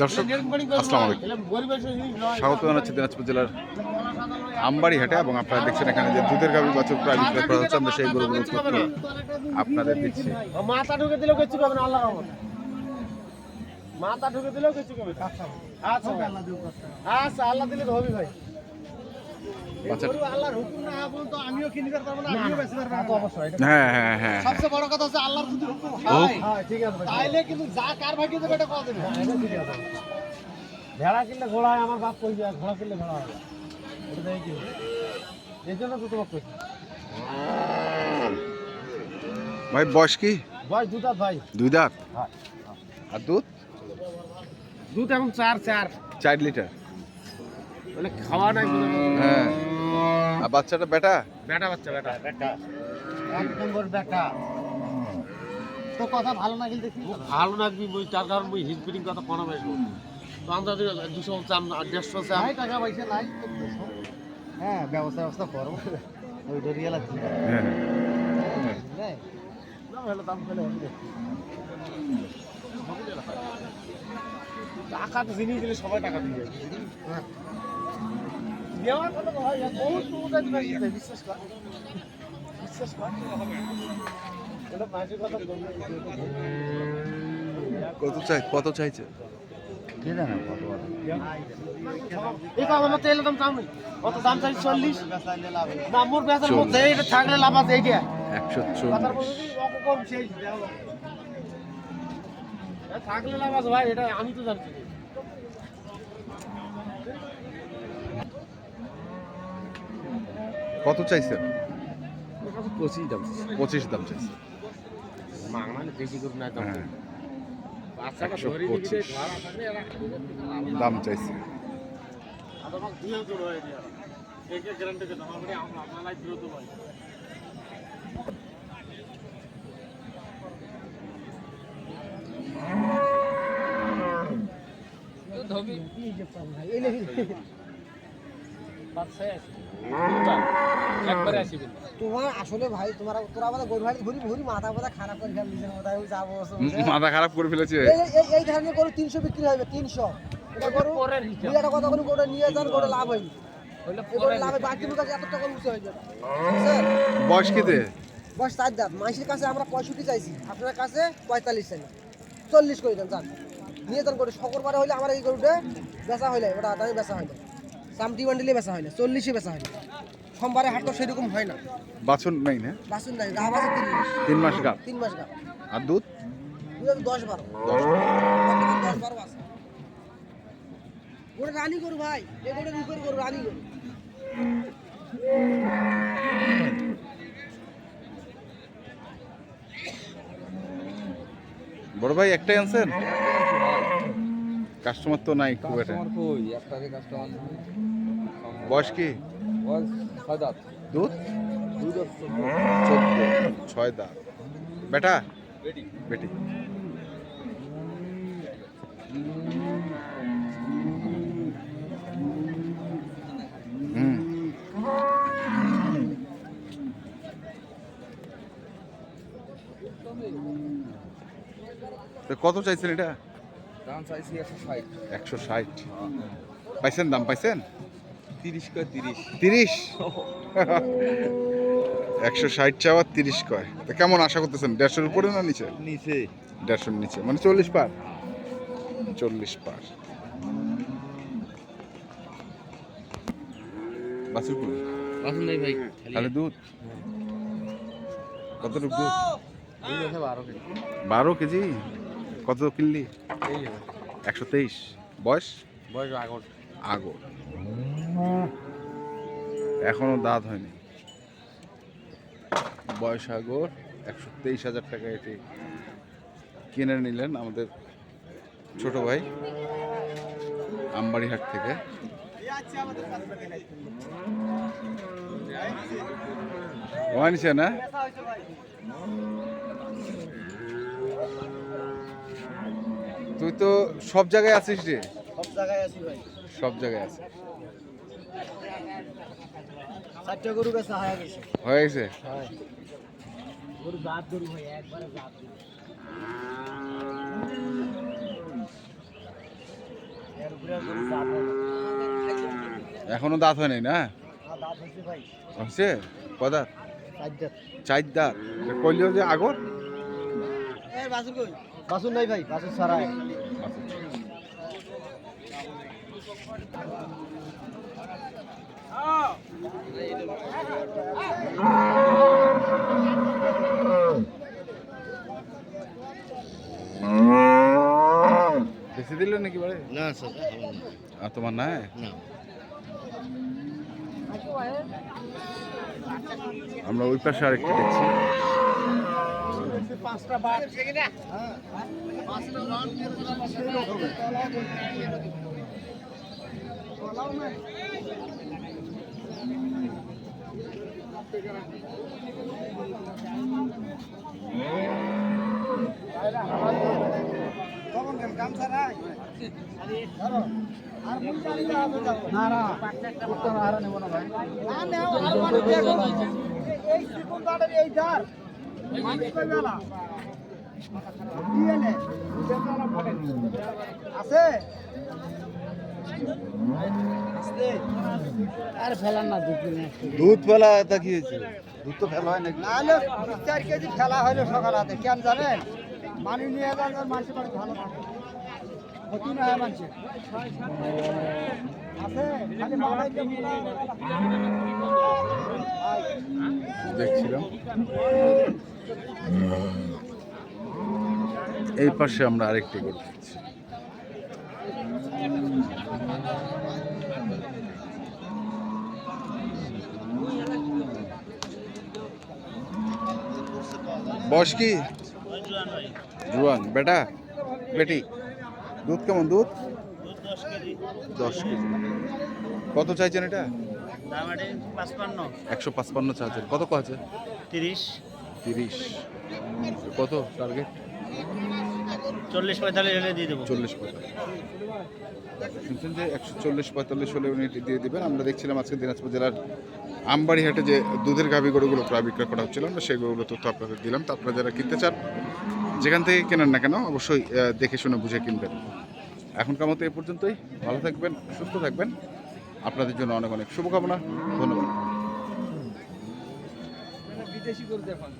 দর্শক স্বাগত জানাচ্ছি দিনাজপুর জেলার আমবাড়ি হাটে এবং আপনারা দেখছেন এখানে যে দুধের গাভী বাছুর প্রায় বিক্রয় করা হচ্ছে। আমরা সেই গরুগুলো আপনাদের দিচ্ছি মাথা ঢুকে দিলেও কিছু পাবে না। আল্লাহ মাথা ঢুকে দিলেও কিছু পাবে না। আচ্ছা। আচ্ছা আল্লাহ দিলে তো হবে ভাই। আল্লাহর হুকুম না আমিও কিনতে পারব না আমিও বেচতে পারব অবশ্যই হ্যাঁ হ্যাঁ হ্যাঁ সবচেয়ে বড় কথা হচ্ছে আল্লাহর যদি হুকুম। হয় হ্যাঁ ঠিক আছে ভাই। তাইলে কিন্তু যা কার ভাগ্যে দেবে এটা কথা দেবে। হ্যাঁ, এটা ঠিক আছে। ভেড়া কিনলে ঘোড়া হয় আমার বাপ কই যায়? ঘোড়া কিনলে ভেড়া হবে এটা দেখি কি এই জন্য তো তোমাকে কইছি। ভাই বয়স কি? বয়স দুটা ভাই। দুই দাঁত? হ্যাঁ। আর দুধ? দুধ এখন চার চার। চার লিটার। মানে খাওয়া নাই হ্যাঁ। আর বাচ্চাটা বেটা বেটা বাচ্চা বেটা বেটা এক নম্বর বেটা তো কথা ভালো না গেলে দেখি? ভালো লাগবি মুই তার কারণ মুই হিট ফিটিং কথা কোনো বেশ তো আমরা দুশো চাম দেড়শো চাম টাকা পয়সা নাই। হ্যাঁ ব্যবস্থা ব্যবস্থা করো ওই ডরিয়া লাগছে হ্যাঁ না হলে দাম ফেলে। টাকা তো জিনিস দিলে সবাই টাকা দিবে দেওয়ার কথা তো হয় বহুত লোকের দিবে, বিশ্বাস কর। বিশ্বাস কর এটা কথা কত চাই কত চাইছে? কে জানে কত এই তো আমার তেলের দাম দাম কত দাম চাই? চল্লিশ? না মোর বেচার মধ্যে এটা থাকলে লাভ আছে এইটা। একশো চল্লিশ মধ্যে যদি অল্প কম সেই দেওয়া যাবে। এ থাকলে লাভ আছে ভাই এটা আমি তো জানছি। কত চাইছেন? পঁচিশ দাম পঁচিশ দাম চাইছে না দাম হ্যাঁ বাচ্চাটা একশো ধরে দিবি পঁচিশ। খাওয়া থাকলে এরা দাম চাইছে আদমাক দুই হাজার হয়ে দিয়া একে গ্যারান্টি কে আমরা আপনারাই বিরত ভাই একবারে আসিবি তোমার আসলে ভাই তোমার তোরা আমাদের গরু ঘুরি ঘুরি মাথা মাথা খারাপ করে খেয়াল মাথায় যাব মাথা খারাপ করে ফেলেছে। এই এই- এই ধরনের গরু তিনশো বিক্রি হবে তিনশো। এটা গরু পরের হিসাব। দুই একটা কথা কোনো গরু নিয়ে যান গরু লাভ হয়নি। হয়ে? বয়স কিতে বয়স চার দাঁত। মাইসের কাছে আমরা পঁয়ষট্টি চাইছি। আপনার কাছে পঁয়তাল্লিশ চাই চল্লিশ করে দেন যান। নিয়ে যান করে শুক্রবারে হইলে আমার এই গরুটা বেচা হইলে ওটা দামে বেচা না সামটি বান্ডিলে বেচা না চল্লিশে বেচা না সোমবারে হাট তো সেরকম হয় না। বাছুর নেই না? বাসুন নাই রাহা বাসে তিন মাস। তিন মাস গা তিন মাস গা আর দুধ? দশ বারো। দশ দশ বারো আছে। ওটা রানি গরু ভাই এ গরু রূপের গরু রানি গরু। বড় ভাই একটাই আনছেন? কাস্টমার তো নাই খুব একটা। বয়স কি? দুধ? ছয় দাঁত। বেটা? বেটি। কত চাইছেন এটা? দাম চাইছি একশো ষাট। একশো ষাট। পাইছেন দাম পাইছেন? তিরিশ কয় তিরিশ। তিরিশ? একশো ষাট চাওয়া তিরিশ কয়। তো কেমন আশা করতেছেন দেড়শোর উপরে না নিচে? নিচে। দেড়শোর নিচে মানে চল্লিশ পার? চল্লিশ পার। বাছুর কই? আসুন নাই ভাই তাহলে দুধ? দুধ? বারো কেজি। বারো কেজি? কত কিনলি? এই একশো তেইশ। বয়স? বয়স আগর। আগর। এখনও দাঁত হয়নি। বয়স আগর একশো তেইশ হাজার টাকা এটি কিনে নিলেন আমাদের ছোট ভাই আমবাড়িহাট থেকে। ওয়ানিছে না? তুই তো সব জায়গায় আছিস রে। সব জায়গায় আছি ভাই। সব জায়গায় আছে চারটা গরু বেচা হয়ে গেছে। হয়ে গেছে? গরু জাত গরু ভাই একবারে জাত হয়। এখনও দাঁত হয় নাই না? হয়েছে ভাই। চার দাঁত। চার দাঁত। কইলেও যে আগর? বাসুন নাই ভাই বাসুন সারায় বেশি দিলে নাকি বাড়ি? না স্যার আর তোমার নাই? না। আমরা ওই পাশে আরেকটা দেখছি। পাঁচটা বার না না উত্তর আর নেব না ভাই না দাঁড়ের এই ধার। মানুষ আছে? আর ফেলান না দুধ দুধ ফেলা তা কি হয়েছে? দুধ তো ফেলা হয় নাকি? নাহলে চার কেজি খেলা হলো সকাল হাতে কেন জানেন? মানি নিয়ে যান মানুষের বাড়ি ভালো থাকে ক্ষতি না হয় মানুষের। আছে? খালি মোলা- দেখছিলাম। এই পাশে আমরা আরেকটি গরু দেখছি। বয়স কি? জুয়ান বেটা? বেটি? দুধ কেমন দুধ? দশ কেজি। কত চাইছেন এটা? একশো পাঁচপান্ন চাইছেন। কত আছে? তিরিশ। তিরিশ। কত টার্গেট চল্লিশ পঁয়তাল্লিশ হলে দিয়ে দেবো। চল্লিশ পঁয়তাল্লিশ। শুনছেন যে একশো চল্লিশ পঁয়তাল্লিশ হলে উনি দিয়ে দিবেন। আমরা দেখছিলাম আজকে দিনাজপুর জেলার আমবাড়িহাটে যে দুধের গাভী গরুগুলো প্রায় বিক্রয় করা হচ্ছিল আমরা সেই গরুগুলো তথ্য আপনাদের দিলাম। তো আপনারা যারা কিনতে চান যেখান থেকে কেনেন না কেন অবশ্যই দেখে শুনে বুঝে কিনবেন। এখনকার মতো এ পর্যন্তই। ভালো থাকবেন সুস্থ থাকবেন। আপনাদের জন্য অনেক অনেক শুভকামনা। ধন্যবাদ। বিদেশি করে দেখুন